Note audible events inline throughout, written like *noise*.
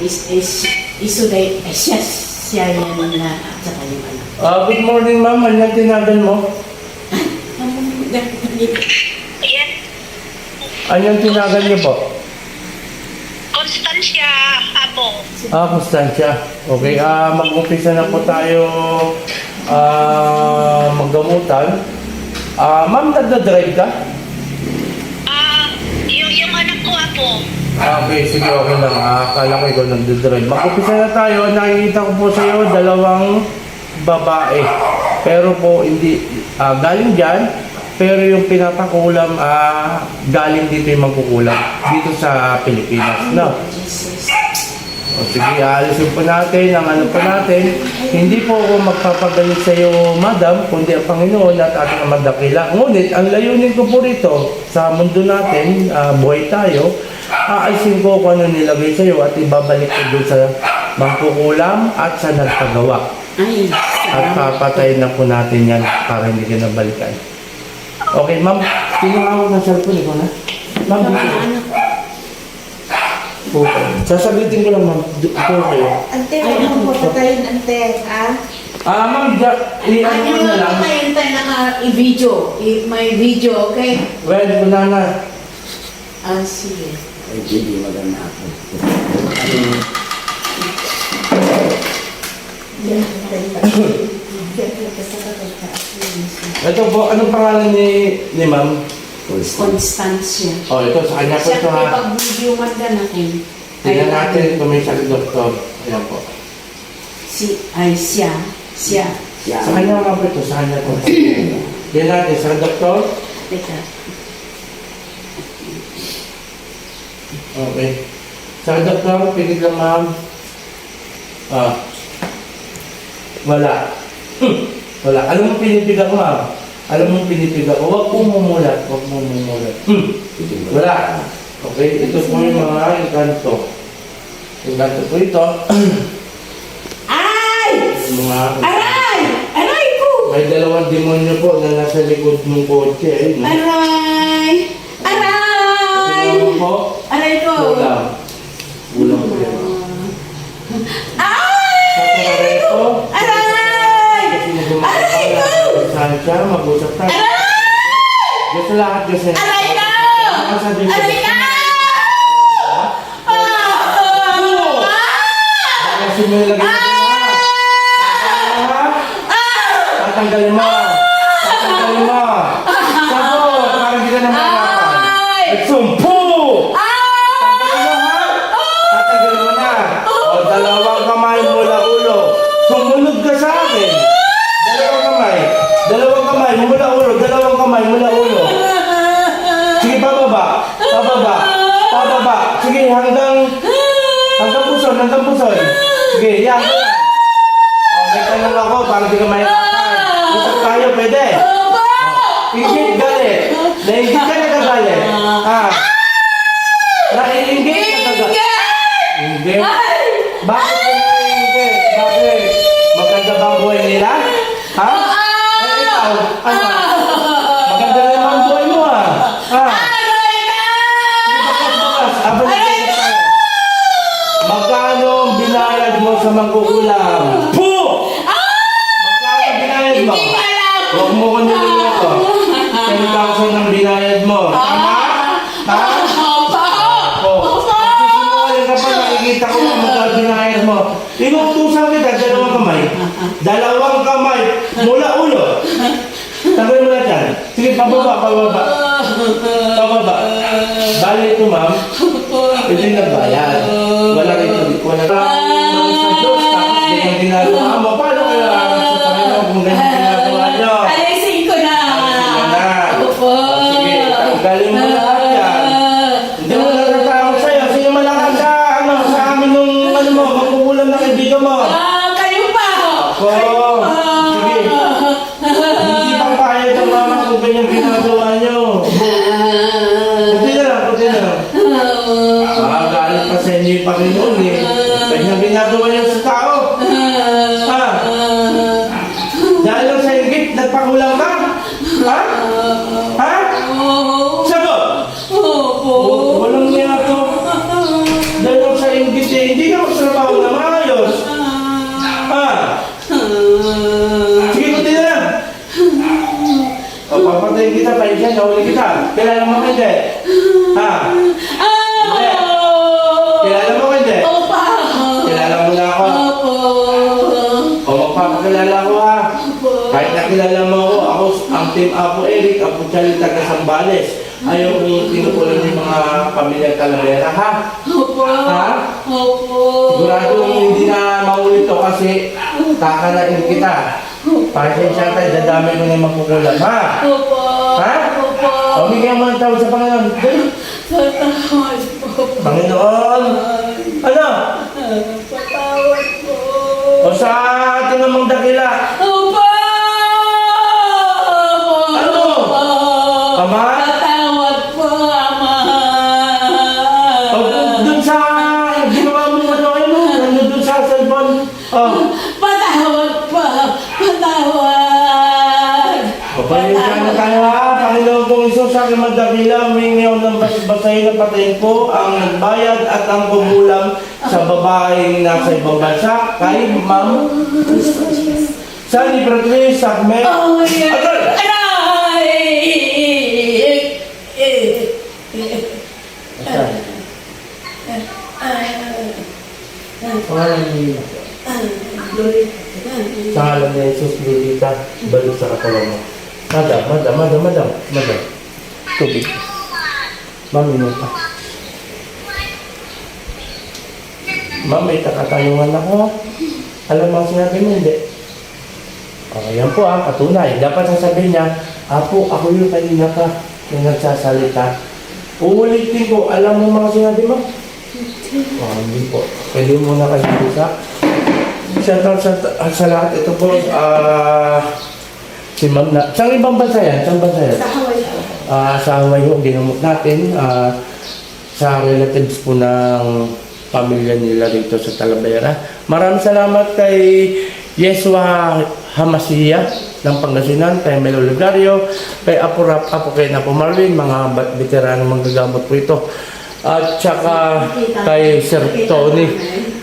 is, is, isuday, eh, siya, siya yan na, at saka yung anak. Ah, good morning, ma'am. Ano yung tinagan mo? Yes, Ano yung tinagan niyo po? Constancia Abo. Ah, Constancia. Okay, ah, mag-umpisa na po tayo ah, maggamutan. Ah, ma'am, nagda-drive ka? Ah, yung, yung anak ko, Apo. Ah, okay, sige, okay lang. Ah, akala ko ikaw nagda-drive. Mag-umpisa na tayo. Nakikita ko po sa iyo dalawang babae. Pero po, hindi, ah, galing dyan. Pero yung pinapakulam, ah, galing dito yung magkukulam. Dito sa Pilipinas, no? O sige, aalisin po natin ang ano po natin. Hindi po ako magpapagalit sa iyo, madam, kundi ang Panginoon at ating amang dakila. Ngunit, ang layunin ko po rito sa mundo natin, ah, buhay tayo, aalisin ko kung ano nilagay sa iyo at ibabalik ko doon sa mangkukulam at sa nagpagawa. Ay, At papatayin na po natin yan para hindi ka nabalikan. Okay, ma'am. Kinuha ko ng cellphone ko na. Ma'am, Mga dito. anak ko. Okay. Sasagutin ko lang, ma'am. Dito kayo. Ante, huwag mo patayin, ante, ha? Ah, ma'am, ja, i-ano Ano ko na lang. lang tayo tayo naka i-video. I- may video, okay? Well, wala na. Ah, sige. Ay, hindi maganda ako. Ito po, anong pangalan ni, ni ma'am? Constancia. Oh, ito, sa kanya po Siya ito kung ha. pag-video man na kung Tingnan natin kung may sakit doktor. Ayan po. si, ay siya, siya. Sa kanya nga po ito, sa kanya po. Tingnan natin, sa doktor. Teka. Okay. Sa doktor, pigil lang ma'am. Ah. Wala. Hmm. Wala. Alam mo pinipiga ko ma'am? Alam mo pinipiga ko? Huwag po mumulat. Huwag mo mumulat. Hmm. Wala. Okay, ito po yung mga engkanto. Engkanto po ito. *clears throat* Ay! Mga Aray! Aray ko! may dalawang demonyo po na nasa likod ng kotse. Eh, no? Aray! Saka sa Diyos sa Aray Diyos. ko! Baka simula lagi natin ha. Tatanggalin mo. Tatanggalin mo. Sagot, parang hindi ka na mahirapan. Ay! Nagsumpo! Tatanggalin mo ha? Tatanggalin mo na. O, dalawang kamay mula ulo. Sumunod ka sa akin. Dalawang kamay. Dalawang kamay mula ulo. Dalawang kamay mula ulo. Sige, pababa. Pababa. Pababa. Sige, hanggang... Hanggang puson, hanggang puson. Sige, yan. O, may tanong ako para di ka mahirapan. Usap tayo, pwede. Ingit galit. Naingit ka nagagalit. Ha? Naiingit nagagalit. Hindi. Bakit ka naiingit? Bakit? Maganda ba ang buhay nila? Ha? Eh, ikaw, ano? Maganda na naman ang buhay mo, ha? Ha? Sige, bukas, bukas. Abang nagkita tayo. Magkano ang binayad mo sa mangkukulam? Po! Magkano ang binayad mo? Hindi ko alam. Huwag mo ko nililoko. 10,000 ang binayad mo. Tama? Ha? Oo. Magsisinungaling ka pa, nakikita ko na magkano binayad mo. Inutusan kita, dalawang kamay. Dalawang kamay. Mula ulo. Tagay mo na dyan. Sige, pababa, pababa. Pababa. Bali ito, ma'am. Yung nagbayad. Wala rin. Wala rin. Ha? Ha? Sagot! Opo. Walang niya ako. Dahil sa inggit eh, hindi ka magtrabaho na maayos. Ha? Sige, kunti na lang. O, papatayin kita, pahinsan, nawali kita. Kailangan mo kita. Ha? Nakilala mo ako, ako ang team Apo Eric, Apo Charlie, taga Sambales. Ayaw kong tinukulan yung mga pamilya Talavera ha. Opo! Ha? Opo! Sigurado hindi na maulit to kasi kakalain kita. Pasensya tayo, dadami ko na yung makukulam ha. Opo! Ha? Opo! O, bigyan mo ng tawad sa Panginoon. Patawad po! Panginoon! Ano? Patawad po! O sa ating amang dakila, Opo! Tayo ha, Panginoon kong Isus sa aking magdakila, humingi ako ng bas-basahin na patayin ko ang nagbayad at ang kumulam sa babaeng nasa ibang bansa kay Ma'am Sunny Patrice Sagme. Oh, yeah. Atal! Aray! Pangalan niyo. Sa ngalan ni Jesus, Lolita, balik sa katawan mo. Madam, madam, madam, madam, madam. Tubig. Ma'am, inom ka. Ma'am, may takatayungan ako. Alam mo ang sinabi mo, hindi. Okay, yan po ah, patunay. Dapat sasabihin niya, Apo, ako yung kanina ka na nagsasalita. Uulitin ko, alam mo mga sinabi mo? Oh, hindi po. Pwede mo na kayo isa. Shout out sa, sa lahat. Ito po, ah, si Ma'am na. Saan ibang bansa yan? Saan bansa yan? Sa Hawaii po. Ah, sa Hawaii ho, ginamot natin. Ah, sa relatives po ng pamilya nila rito sa Talavera. Maraming salamat kay Yeswa Hamasiya ng Pangasinan, kay Melo Ligario, kay Apo Rap, Apo kay Napo Marvin, mga veterano manggagamot po ito. At saka kay Sir Tony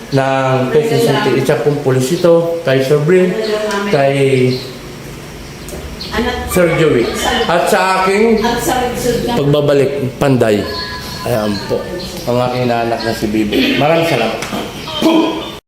ng City, isa pong pulis ito, kay Sir Brin, kay Joey. At sa aking pagbabalik, Panday. Ayan po. Ang aking anak na si Bibi. Maraming salamat.